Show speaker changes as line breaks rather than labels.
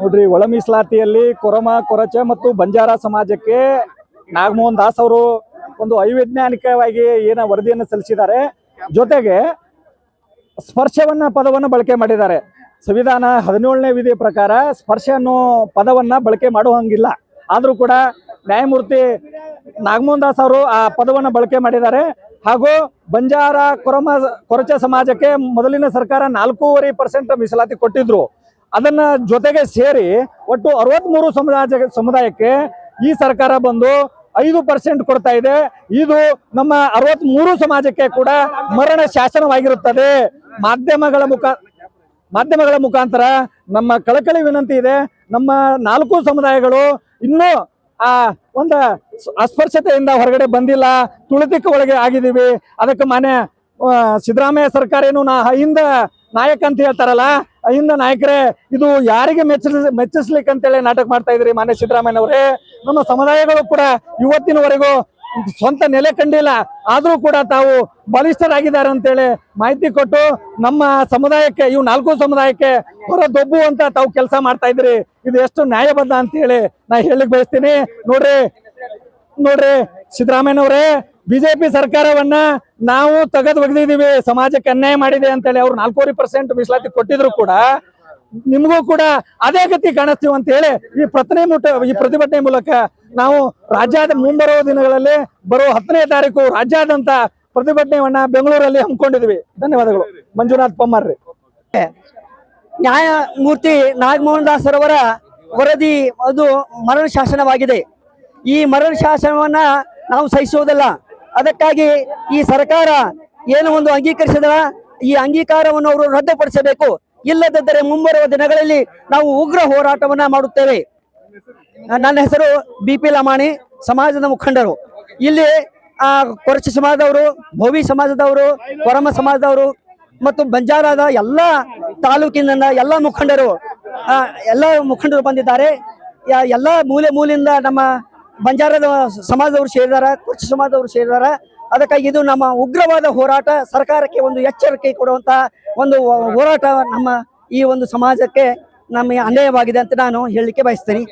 ನೋಡ್ರಿ, ಒಳ ಮೀಸಲಾತಿಯಲ್ಲಿ ಕೊರಮ, ಕೊರಚೆ ಮತ್ತು ಬಂಜಾರ ಸಮಾಜಕ್ಕೆ ನಾಗಮೋಹನ್ ದಾಸ್ ಅವರು ಒಂದು ಅವೈಜ್ಞಾನಿಕವಾಗಿ ಏನ ವರದಿಯನ್ನು ಸಲ್ಲಿಸಿದ್ದಾರೆ. ಜೊತೆಗೆ ಸ್ಪರ್ಶವನ್ನ ಪದವನ್ನು ಬಳಕೆ ಮಾಡಿದ್ದಾರೆ. ಸಂವಿಧಾನ ಹದಿನೇಳನೇ ವಿಧಿ ಪ್ರಕಾರ ಸ್ಪರ್ಶ ಅನ್ನೋ ಪದವನ್ನ ಬಳಕೆ ಮಾಡುವಂಗಿಲ್ಲ. ಆದ್ರೂ ಕೂಡ ನ್ಯಾಯಮೂರ್ತಿ ನಾಗಮೋಹನ್ ದಾಸ್ ಅವರು ಆ ಪದವನ್ನು ಬಳಕೆ ಮಾಡಿದ್ದಾರೆ. ಹಾಗೂ ಬಂಜಾರ ಕೊರಮ, ಕೊರಚ ಸಮಾಜಕ್ಕೆ ಮೊದಲಿನ ಸರ್ಕಾರ ನಾಲ್ಕೂವರೆ ಪರ್ಸೆಂಟ್ ಮೀಸಲಾತಿ ಕೊಟ್ಟಿದ್ರು. ಅದನ್ನ ಜೊತೆಗೆ ಸೇರಿ ಒಟ್ಟು ಅರವತ್ಮೂರು ಸಮುದಾಯ ಸಮುದಾಯಕ್ಕೆ ಈ ಸರ್ಕಾರ ಬಂದು ಐದು ಪರ್ಸೆಂಟ್ ಕೊಡ್ತಾ ಇದೆ. ಇದು ನಮ್ಮ ಅರವತ್ಮೂರು ಸಮಾಜಕ್ಕೆ ಕೂಡ ಮರಣ ಶಾಸನವಾಗಿರುತ್ತದೆ. ಮಾಧ್ಯಮಗಳ ಮುಖ, ಮಾಧ್ಯಮಗಳ ಮುಖಾಂತರ ನಮ್ಮ ಕಳಕಳಿ ವಿನಂತಿ ಇದೆ. ನಮ್ಮ ನಾಲ್ಕು ಸಮುದಾಯಗಳು ಇನ್ನೂ ಆ ಒಂದು ಅಸ್ಪರ್ಶತೆಯಿಂದ ಹೊರಗಡೆ ಬಂದಿಲ್ಲ. ತುಳಿತಕ್ಕೆ ಒಳಗೆ ಆಗಿದ್ದೀವಿ. ಅದಕ್ಕೆ ಮಾನ್ಯ ಸಿದ್ದರಾಮಯ್ಯ ಸರ್ಕಾರ ಏನು ನಾ ಅಹಿಂದ ನಾಯಕ ಅಂತ ಹೇಳ್ತಾರಲ್ಲ ಅಹಿಂದ ನಾಯಕರೇ, ಇದು ಯಾರಿಗೆ ಮೆಚ್ಚ ಮೆಚ್ಚಿಸ್ಲಿಕ್ಕೆ ಅಂತೇಳಿ ನಾಟಕ ಮಾಡ್ತಾ ಇದ್ರಿ ಮಾನ್ಯ ಸಿದ್ದರಾಮಯ್ಯನವರೇ? ನಮ್ಮ ಸಮುದಾಯಗಳು ಕೂಡ ಇವತ್ತಿನವರೆಗೂ ಸ್ವಂತ ನೆಲೆ ಕಂಡಿಲ್ಲ. ಆದರೂ ಕೂಡ ತಾವು ಬಲಿಷ್ಠರಾಗಿದ್ದಾರೆ ಅಂತೇಳಿ ಮಾಹಿತಿ ಕೊಟ್ಟು ನಮ್ಮ ಸಮುದಾಯಕ್ಕೆ, ಇವು ನಾಲ್ಕು ಸಮುದಾಯಕ್ಕೆ ಹೊರ ದೊಬ್ಬುವಂತ ತಾವು ಕೆಲಸ ಮಾಡ್ತಾ ಇದ್ರಿ. ಇದು ಎಷ್ಟು ನ್ಯಾಯಬದ್ಧ ಅಂತ ಹೇಳಿ ನಾ ಹೇಳಿಕ್ ಬಯಸ್ತೀನಿ. ನೋಡ್ರಿ ನೋಡ್ರಿ ಸಿದ್ದರಾಮಯ್ಯನವರೇ ಬಿಜೆಪಿ ಸರ್ಕಾರವನ್ನ ನಾವು ತೆಗೆದು ಒಗೆದಿದ್ದೀವಿ, ಸಮಾಜಕ್ಕೆ ಅನ್ಯಾಯ ಮಾಡಿದೆ ಅಂತೇಳಿ ಅವ್ರು ನಾಲ್ಕೂವರೆ ಪರ್ಸೆಂಟ್ ಮೀಸಲಾತಿ ಕೊಟ್ಟಿದ್ರು ಕೂಡ ನಿಮಗೂ ಕೂಡ ಅದೇ ಗತಿ ಕಾಣಿಸ್ತೀವಿ ಅಂತ ಹೇಳಿ ಈ ಪ್ರತಿನೆ ಈ ಪ್ರತಿಭಟನೆ ಮೂಲಕ ನಾವು ರಾಜ್ಯದ ಮುಂಬರುವ ದಿನಗಳಲ್ಲಿ ಬರುವ ಹತ್ತನೇ ತಾರೀಕು ರಾಜ್ಯಾದ್ಯಂತ ಪ್ರತಿಭಟನೆಯನ್ನ ಬೆಂಗಳೂರಲ್ಲಿ ಹಮ್ಮಿಕೊಂಡಿದ್ವಿ ಧನ್ಯವಾದಗಳು. ಮಂಜುನಾಥ್ ಪಮ್ಮಾರ್ರಿ
ನ್ಯಾಯಮೂರ್ತಿ ನಾಗಮೋಹನ್ ದಾಸರವರ ವರದಿ ಅದು ಮರಣ ಶಾಸನವಾಗಿದೆ. ಈ ಮರಣ ಶಾಸನವನ್ನ ನಾವು ಸಹಿಸುವುದಿಲ್ಲ. ಅದಕ್ಕಾಗಿ ಈ ಸರ್ಕಾರ ಏನು ಒಂದು ಅಂಗೀಕರಿಸಿದ ಈ ಅಂಗೀಕಾರವನ್ನು ಅವರು ರದ್ದುಪಡಿಸಬೇಕು. ಇಲ್ಲದಿದ್ದರೆ ಮುಂಬರುವ ದಿನಗಳಲ್ಲಿ ನಾವು ಉಗ್ರ ಹೋರಾಟವನ್ನ ಮಾಡುತ್ತೇವೆ. ನನ್ನ ಹೆಸರು ಬಿ ಪಿ ಲಮಾಣಿ, ಸಮಾಜದ ಮುಖಂಡರು. ಇಲ್ಲಿ ಆ ಕೊರಚ ಸಮಾಜದವರು, ಭೋವಿ ಸಮಾಜದವರು, ಕೊರಮ ಸಮಾಜದವರು ಮತ್ತು ಬಂಜಾರಾದ ಎಲ್ಲ ತಾಲೂಕಿನಿಂದ ಎಲ್ಲ ಮುಖಂಡರು ಎಲ್ಲ ಮುಖಂಡರು ಬಂದಿದ್ದಾರೆ. ಎಲ್ಲ ಮೂಲೆ ಮೂಲೆಯಿಂದ ನಮ್ಮ ಬಂಜಾರದ ಸಮಾಜದವರು ಸೇರಿದಾರ ಕುರ್ಚಿ ಸಮಾಜದವರು ಸೇರಿದಾರ ಅದಕ್ಕಾಗಿ ಇದು ನಮ್ಮ ಉಗ್ರವಾದ ಹೋರಾಟ ಸರ್ಕಾರಕ್ಕೆ ಒಂದು ಎಚ್ಚರಿಕೆ ಕೊಡುವಂತಹ ಒಂದು ಹೋರಾಟ ನಮ್ಮ ಈ ಒಂದು ಸಮಾಜಕ್ಕೆ ನಮ್ಮ ಅನ್ಯಾಯವಾಗಿದೆ ಅಂತ ನಾನು ಹೇಳಲಿಕ್ಕೆ ಬಯಸ್ತೇನೆ.